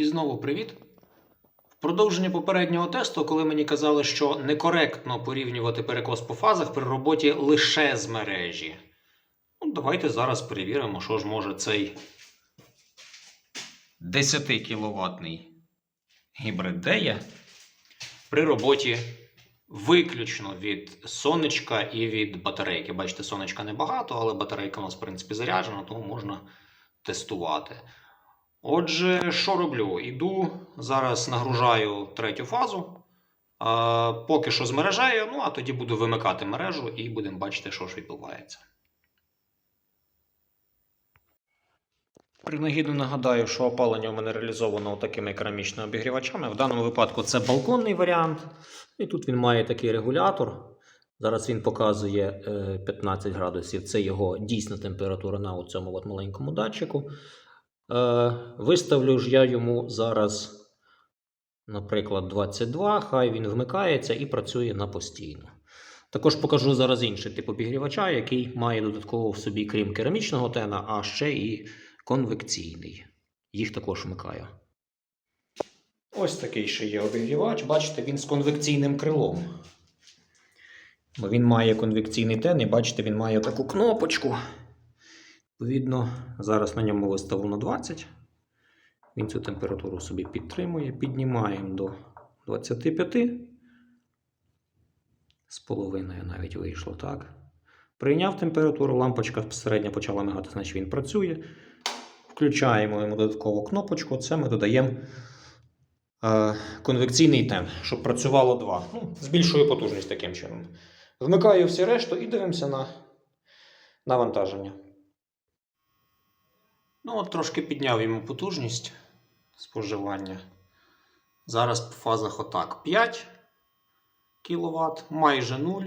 І знову привіт. В продовження попереднього тесту, коли мені казали, що некоректно порівнювати перекос по фазах при роботі лише з мережі. Ну, давайте зараз перевіримо, що ж може цей 10 кВт гібрид Дея при роботі виключно від сонечка і від батарейки. Бачите, сонечка небагато, але батарейка у нас, в принципі, заряджена, тому можна тестувати. Отже, що роблю? Іду, зараз нагружаю третю фазу. А, поки що змережаю, ну а тоді буду вимикати мережу і будемо бачити, що ж відбувається. Принагідно нагадаю, що опалення у мене реалізовано такими керамічними обігрівачами. В даному випадку це балконний варіант. І тут він має такий регулятор. Зараз він показує е, 15 градусів. Це його дійсна температура на цьому маленькому датчику. Е, Виставлю ж я йому зараз, наприклад, 22. Хай він вмикається і працює на постійно. Також покажу зараз інший тип обігрівача, який має додатково в собі, крім керамічного тена, а ще і конвекційний. Їх також вмикаю. Ось такий ще є обігрівач. Бачите, він з конвекційним крилом. Бо він має конвекційний тен, і бачите, він має таку кнопочку. Відповідно, зараз на ньому виставлено 20. Він цю температуру собі підтримує. Піднімаємо до 25. З половиною навіть вийшло, так? Прийняв температуру, лампочка середня почала мигати, значить він працює. Включаємо йому додаткову кнопочку. Це ми додаємо е, конвекційний тен, щоб працювало 2. Ну, збільшую потужність таким чином. Вмикаю всі решту і дивимося на навантаження. Ну, от трошки підняв йому потужність споживання. Зараз по фазах отак 5 кВт, майже 0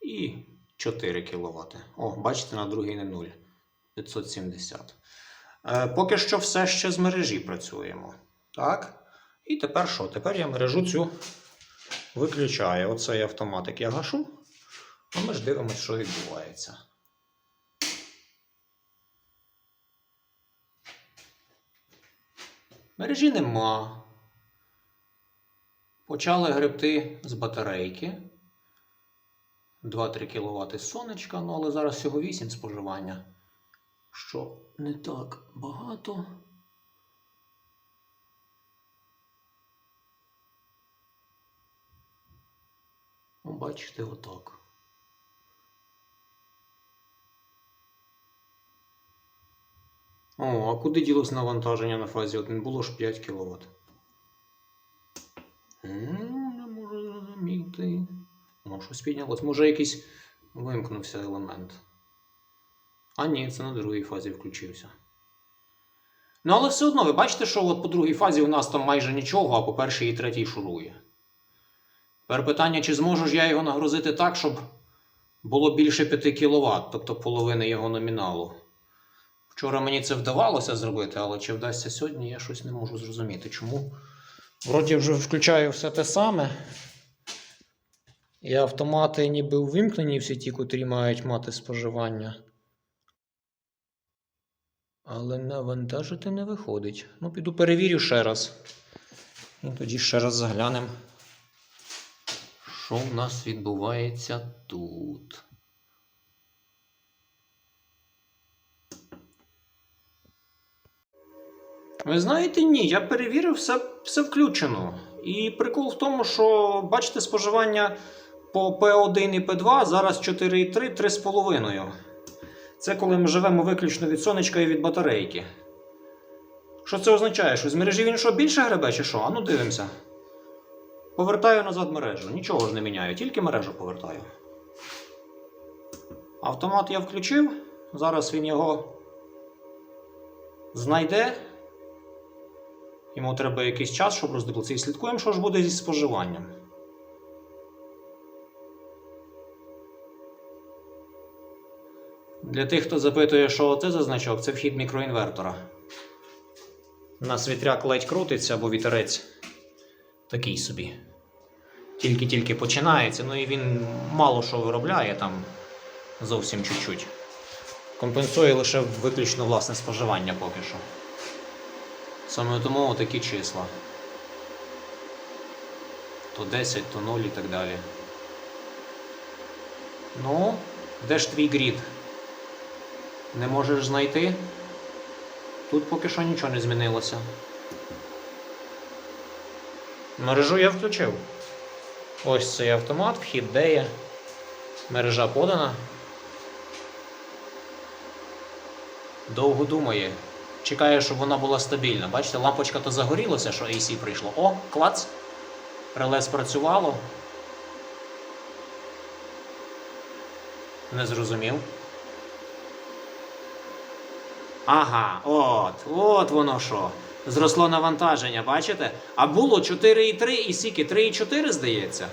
і 4 кВт. О, бачите, на другий не 0. 570. Е, поки що все ще з мережі працюємо. Так. І тепер що? Тепер я мережу цю виключаю. Оцей автоматик я гашу. А ми ж дивимося, що відбувається. Мережі нема. Почали гребти з батарейки. 2-3 кВт сонечка, ну але зараз всього 8 споживання. Що не так багато. Бачите, отак. О, а куди ділось навантаження на фазі 1? Було ж 5 кВт. Не можу зрозуміти. О, щось піднялось. Може якийсь вимкнувся елемент. А ні, це на другій фазі включився. Ну, але все одно, ви бачите, що от по другій фазі у нас там майже нічого, а по першій і третій шурує. Тепер питання, чи зможу ж я його нагрузити так, щоб було більше 5 кВт, тобто половини його номіналу. Вчора мені це вдавалося зробити, але чи вдасться сьогодні, я щось не можу зрозуміти. Чому? Вроді вже включаю все те саме. І автомати ніби увімкнені всі ті, котрі мають мати споживання. Але навантажити не виходить. Ну, піду перевірю ще раз. І тоді ще раз заглянемо, що в нас відбувається тут. Ви знаєте, ні, я перевірив, все, все включено. І прикол в тому, що бачите, споживання по P1 і P2 зараз 4,3, 3,5. Це коли ми живемо виключно від сонечка і від батарейки. Що це означає? Що з мережі він що більше гребе, чи що? А ну дивимося. Повертаю назад мережу. Нічого ж не міняю, тільки мережу повертаю. Автомат я включив. Зараз він його знайде. Йому треба якийсь час, щоб роздивитися. І слідкуємо, що ж буде зі споживанням. Для тих, хто запитує, що це за значок, це вхід мікроінвертора. У нас вітряк ледь крутиться, бо вітерець такий собі. Тільки-тільки починається, ну і він мало що виробляє там зовсім чуть-чуть. Компенсує лише виключно власне споживання поки що. Саме тому такі числа. То 10, то 0 і так далі. Ну, де ж твій грід? Не можеш знайти? Тут поки що нічого не змінилося. Мережу я включив. Ось цей автомат, вхід де є. Мережа подана. Довго думає. Чекає, щоб вона була стабільна. Бачите, лампочка то загорілася, що AC прийшло. О, клац! Реле спрацювало. Не зрозумів. Ага, от, от воно що. Зросло навантаження, бачите? А було 4,3 і сіки 3,4, здається.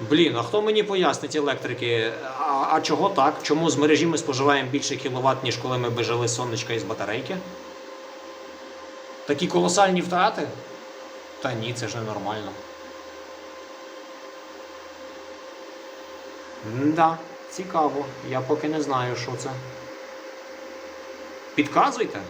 Блін, а хто мені пояснить електрики? А, а чого так? Чому з мережі ми споживаємо більше кіловат, ніж коли ми би жили сонечка із батарейки? Такі колосальні втрати? Та ні, це ж ненормально. Да, цікаво. Я поки не знаю, що це. Підказуйте.